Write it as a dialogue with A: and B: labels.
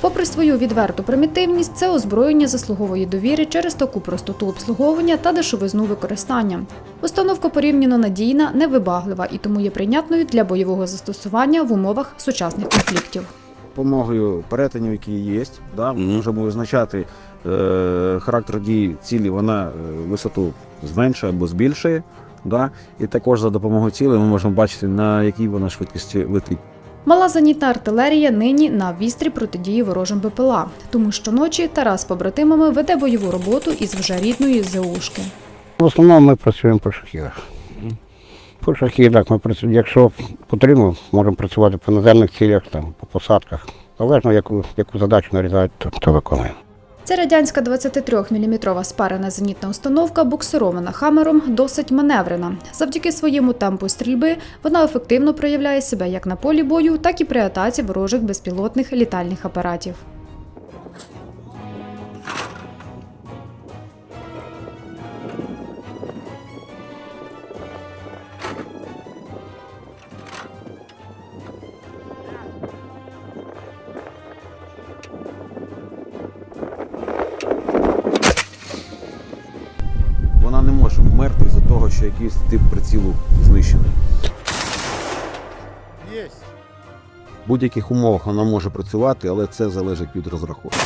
A: Попри свою відверту примітивність, це озброєння заслуговує довіри через таку простоту обслуговування та дешевизну використання. Установка порівняно надійна, невибаглива і тому є прийнятною для бойового застосування в умовах сучасних конфліктів.
B: допомогою перетинів, які є, да, ми можемо визначати е, характер дії цілі, вона е, висоту зменшує або збільшує. Да, і також за допомогою цілі ми можемо бачити, на якій вона швидкості летить.
A: Мала зенітна артилерія нині на вістрі протидії ворожим БПЛА, тому що ночі Тарас з побратимами веде бойову роботу із вже рідної ЗУшки.
C: В основному ми працюємо по шахідах. По шахідах ми працюємо. Якщо потрібно, можемо працювати по наземних цілях, там, по посадках. Залежно, яку, яку задачу нарізають, то, то виконуємо.
A: Ця радянська 23-мм спарена зенітна установка, буксирована хамером, досить маневрена. Завдяки своєму темпу стрільби вона ефективно проявляє себе як на полі бою, так і при атаці ворожих безпілотних літальних апаратів.
B: Вмерти з-за того, що якийсь тип прицілу знищений. В будь-яких умовах вона може працювати, але це залежить від розрахунку.